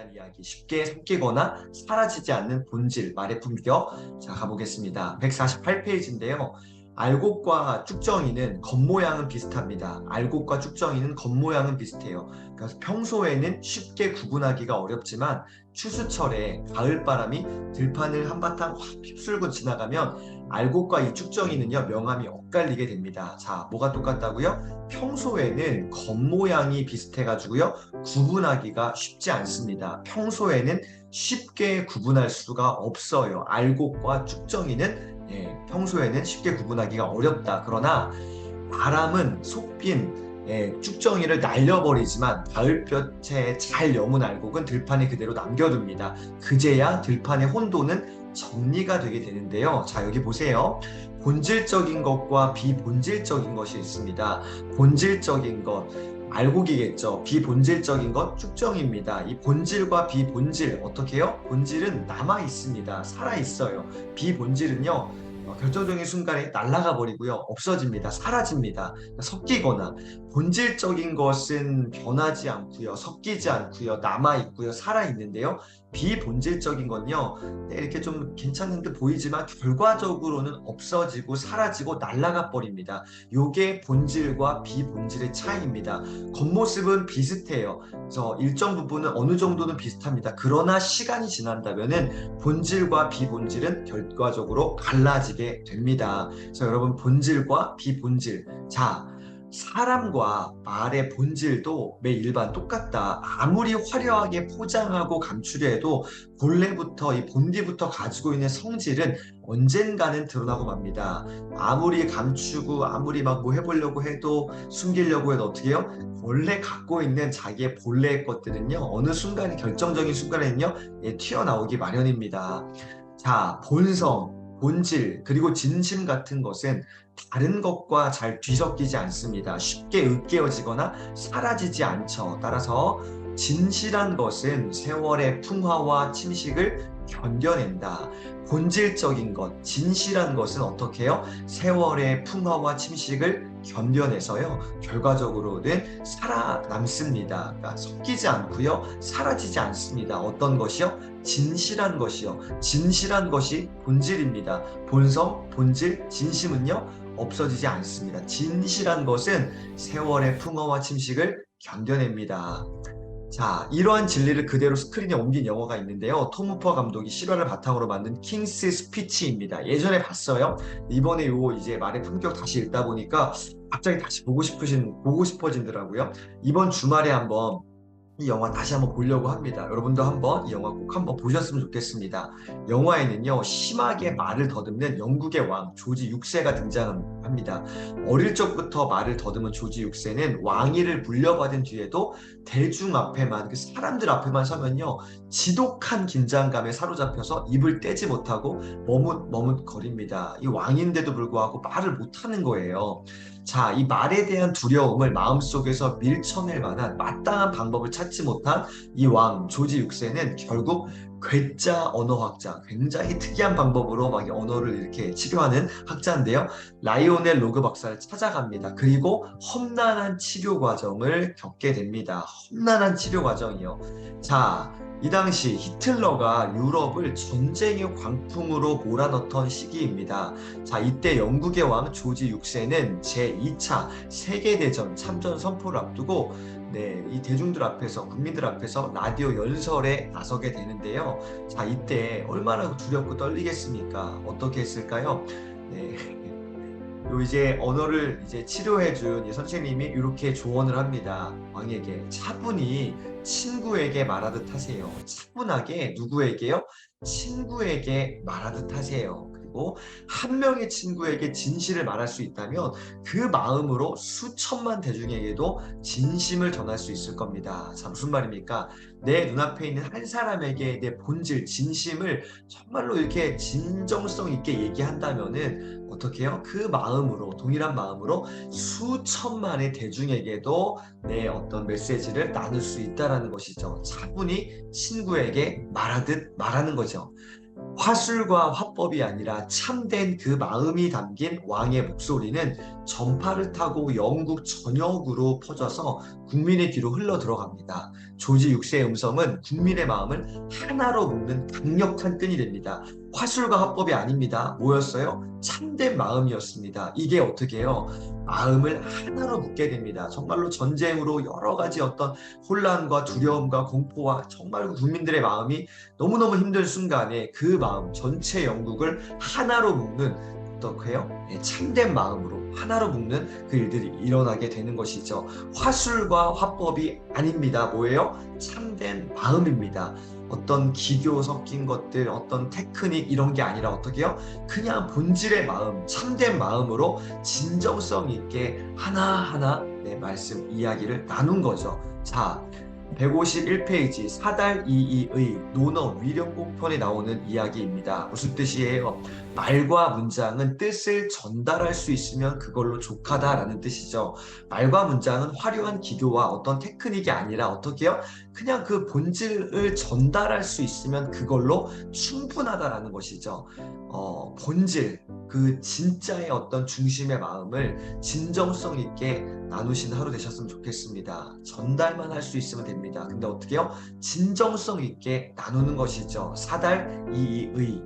대한 이야기 쉽게 섞이거나 사라지지 않는 본질 말의 품격 자 가보겠습니다. 148페이지인데요 알곡과 쭉정이는 겉모양은 비슷합니다 알곡과 쭉정이는 겉모양은 비슷해요 그래서 평소에는 쉽게 구분하기가 어렵지만 추수철에 가을바람이 들판을 한바탕 확 휩쓸고 지나가면 알곡과 이 쭉정이는요 명암이 엇갈리게 됩니다 자 뭐가 똑같다고요? 평소에는 겉모양이 비슷해가지고요 구분하기가 쉽지 않습니다. 평소에는 쉽게 구분할 수가 없어요. 알곡과 쭉정이는 예, 평소에는 쉽게 구분하기가 어렵다. 그러나 바람은 속빈 예, 쭉정이를 날려버리지만 가을볕에 잘 여문 알곡은 들판에 그대로 남겨둡니다. 그제야 들판의 혼돈은 정리가 되게 되는데요. 자 여기 보세요. 본질적인 것과 비본질적인 것이 있습니다. 본질적인 것 알곡이겠죠. 비본질적인 것 쭉정입니다. 이 본질과 비본질 어떻게 해요? 본질은 남아 있습니다. 살아 있어요. 비본질은요. 어, 결정적인 순간에 날아가 버리고요. 없어집니다. 사라집니다. 섞이거나 본질적인 것은 변하지 않고요. 섞이지 않고요. 남아 있고요. 살아 있는데요. 비본질적인 건요. 네, 이렇게 좀 괜찮은 듯 보이지만 결과적으로는 없어지고 사라지고 날아가 버립니다. 요게 본질과 비본질의 차이입니다. 겉모습은 비슷해요. 그래서 일정 부분은 어느 정도는 비슷합니다. 그러나 시간이 지난다면은 본질과 비본질은 결과적으로 갈라지게 됩니다. 그래서 여러분 본질과 비본질 자 사람과 말의 본질도 매 일반 똑같다. 아무리 화려하게 포장하고 감추려 도 본래부터 이 본디부터 가지고 있는 성질은 언젠가는 드러나고 맙니다. 아무리 감추고 아무리 막 뭐 해보려고 해도 숨기려고 해도 어떻게 해요? 원래 갖고 있는 자기의 본래의 것들은요 어느 순간에 결정적인 순간에는요 예, 튀어나오기 마련입니다. 자 본성 본질 그리고 진심 같은 것은 다른 것과 잘 뒤섞이지 않습니다. 쉽게 으깨어지거나 사라지지 않죠. 따라서 진실한 것은 세월의 풍화와 침식을 견뎌낸다. 본질적인 것, 진실한 것은 어떻게 해요? 세월의 풍화와 침식을 견뎌내서요. 결과적으로는 살아남습니다. 그러니까 섞이지 않고요. 사라지지 않습니다. 어떤 것이요? 진실한 것이요. 진실한 것이 본질입니다. 본성, 본질, 진심은요. 없어지지 않습니다. 진실한 것은 세월의 풍어와 침식을 견뎌냅니다. 자, 이러한 진리를 그대로 스크린에 옮긴 영화가 있는데요. 톰 후퍼 감독이 실화를 바탕으로 만든 킹스 스피치입니다. 예전에 봤어요. 이번에 요 이제 말의 품격 다시 읽다 보니까 갑자기 다시 보고 싶으신 보고 싶어진더라고요. 이번 주말에 한번 이 영화 다시 한번 보려고 합니다. 여러분도 한번 이 영화 꼭 한번 보셨으면 좋겠습니다. 영화에는요 심하게 말을 더듬는 영국의 왕 조지 6세가 등장합니다. 어릴 적부터 말을 더듬은 조지 6세는 왕위를 물려받은 뒤에도 대중 앞에만 그 사람들 앞에만 서면요 지독한 긴장감에 사로잡혀서 입을 떼지 못하고 머뭇 머뭇거립니다. 이 왕인데도 불구하고 말을 못하는 거예요. 자, 이 말에 대한 두려움을 마음속에서 밀쳐낼 만한 마땅한 방법을 찾지 못한 이 왕 조지 6세는 결국 괴짜 언어학자, 굉장히 특이한 방법으로 막 언어를 이렇게 치료하는 학자인데요. 라이오넬 로그 박사를 찾아갑니다. 그리고 험난한 치료 과정을 겪게 됩니다. 험난한 치료 과정이요. 자, 이 당시 히틀러가 유럽을 전쟁의 광풍으로 몰아넣던 시기입니다. 자, 이때 영국의 왕 조지 6세는 제2차 세계대전 참전 선포를 앞두고 네, 이 대중들 앞에서 국민들 앞에서 라디오 연설에 나서게 되는데요. 자, 이때 얼마나 두렵고 떨리겠습니까? 어떻게 했을까요? 네. 요 이제 언어를 이제 치료해준 이 선생님이 이렇게 조언을 합니다. 왕에게 차분히 친구에게 말하듯 하세요. 차분하게 누구에게요? 친구에게 말하듯 하세요. 그리고 한 명의 친구에게 진실을 말할 수 있다면 그 마음으로 수천만 대중에게도 진심을 전할 수 있을 겁니다. 자, 무슨 말입니까? 내 눈앞에 있는 한 사람에게 내 본질, 진심을 정말로 이렇게 진정성 있게 얘기한다면은 어떻게 해요? 그 마음으로, 동일한 마음으로 수천만의 대중에게도 내 어떤 메시지를 나눌 수 있다라는 것이죠. 차분히 친구에게 말하듯 말하는 거죠. 화술과 화법이 아니라 참된 그 마음이 담긴 왕의 목소리는 전파를 타고 영국 전역으로 퍼져서 국민의 귀로 흘러 들어갑니다. 조지 6세의 음성은 국민의 마음을 하나로 묶는 강력한 끈이 됩니다. 화술과 화법이 아닙니다. 뭐였어요? 참된 마음이었습니다. 이게 어떻게 해요? 마음을 하나로 묶게 됩니다. 정말로 전쟁으로 여러 가지 어떤 혼란과 두려움과 공포와 정말 국민들의 마음이 너무너무 힘든 순간에 그 마음, 전체 영국을 하나로 묶는 어떻게 해요? 예, 참된 마음으로 하나로 묶는 그 일들이 일어나게 되는 것이죠. 화술과 화법이 아닙니다. 뭐예요? 참된 마음입니다. 어떤 기교 섞인 것들, 어떤 테크닉 이런 게 아니라 어떻게 해요? 그냥 본질의 마음, 참된 마음으로 진정성 있게 하나하나 내 말씀 이야기를 나눈 거죠. 자, 151페이지 사달 이이의 논어 위령공편에 나오는 이야기입니다. 무슨 뜻이에요? 말과 문장은 뜻을 전달할 수 있으면 그걸로 족하다라는 뜻이죠. 말과 문장은 화려한 기교와 어떤 테크닉이 아니라 어떻게요? 그냥 그 본질을 전달할 수 있으면 그걸로 충분하다라는 것이죠. 어, 본질, 그 진짜의 어떤 중심의 마음을 진정성 있게 나누신 하루 되셨으면 좋겠습니다. 전달만 할 수 있으면 됩니다. 근데 어떻게요? 진정성 있게 나누는 것이죠. 사달 이의.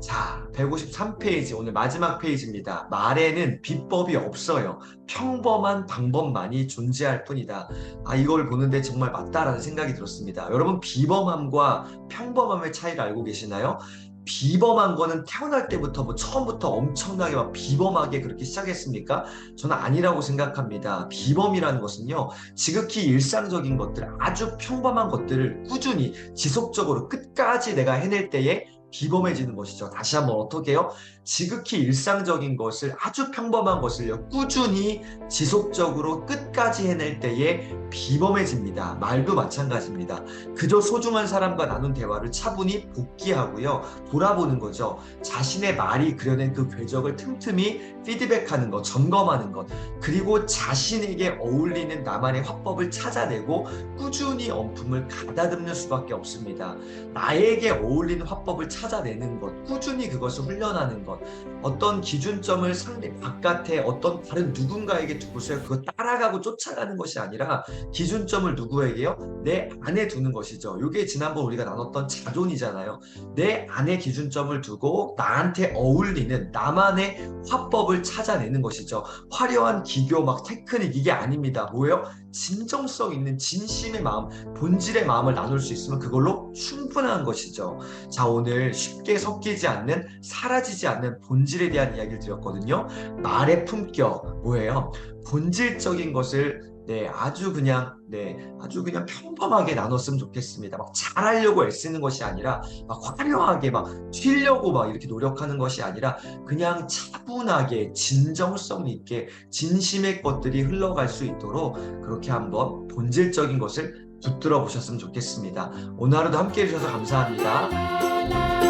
자, 153페이지 오늘 마지막 페이지입니다. 말에는 비법이 없어요. 평범한 방법만이 존재할 뿐이다. 아, 이걸 보는데 정말 맞다라는 생각이 들었습니다. 여러분 비범함과 평범함의 차이를 알고 계시나요? 비범한 거는 태어날 때부터 뭐 처음부터 엄청나게 막 비범하게 그렇게 시작했습니까? 저는 아니라고 생각합니다. 비범이라는 것은요, 지극히 일상적인 것들, 아주 평범한 것들을 꾸준히 지속적으로 끝까지 내가 해낼 때에 비범해지는 것이죠. 다시 한번 어떻게 해요? 지극히 일상적인 것을 아주 평범한 것을요 꾸준히 지속적으로 끝까지 해낼 때에 비범해집니다. 말도 마찬가지입니다. 그저 소중한 사람과 나눈 대화를 차분히 복귀하고요 돌아보는 거죠. 자신의 말이 그려낸 그 궤적을 틈틈이 피드백하는 것, 점검하는 것, 그리고 자신에게 어울리는 나만의 화법을 찾아내고 꾸준히 언품을 가다듬는 수밖에 없습니다. 나에게 어울리는 화법을 찾아내는 것, 꾸준히 그것을 훈련하는 것, 어떤 기준점을 상대 바깥에 어떤 다른 누군가에게 두고서 그거 따라가고 쫓아가는 것이 아니라 기준점을 누구에게요? 내 안에 두는 것이죠. 이게 지난번 우리가 나눴던 자존이잖아요. 내 안에 기준점을 두고 나한테 어울리는 나만의 화법을 찾아내는 것이죠. 화려한 기교 막 테크닉 이게 아닙니다. 뭐예요? 진정성 있는 진심의 마음, 본질의 마음을 나눌 수 있으면 그걸로 충분한 것이죠. 자, 오늘 쉽게 섞이지 않는, 사라지지 않는 본질에 대한 이야기를 드렸거든요. 말의 품격, 뭐예요? 본질적인 것을 네, 아주 그냥, 네, 아주 그냥 평범하게 나눴으면 좋겠습니다. 막 잘하려고 애쓰는 것이 아니라, 막 화려하게 막 튀려고 막 이렇게 노력하는 것이 아니라, 그냥 차분하게, 진정성 있게, 진심의 것들이 흘러갈 수 있도록 그렇게 한번 본질적인 것을 붙들어 보셨으면 좋겠습니다. 오늘 하루도 함께 해주셔서 감사합니다.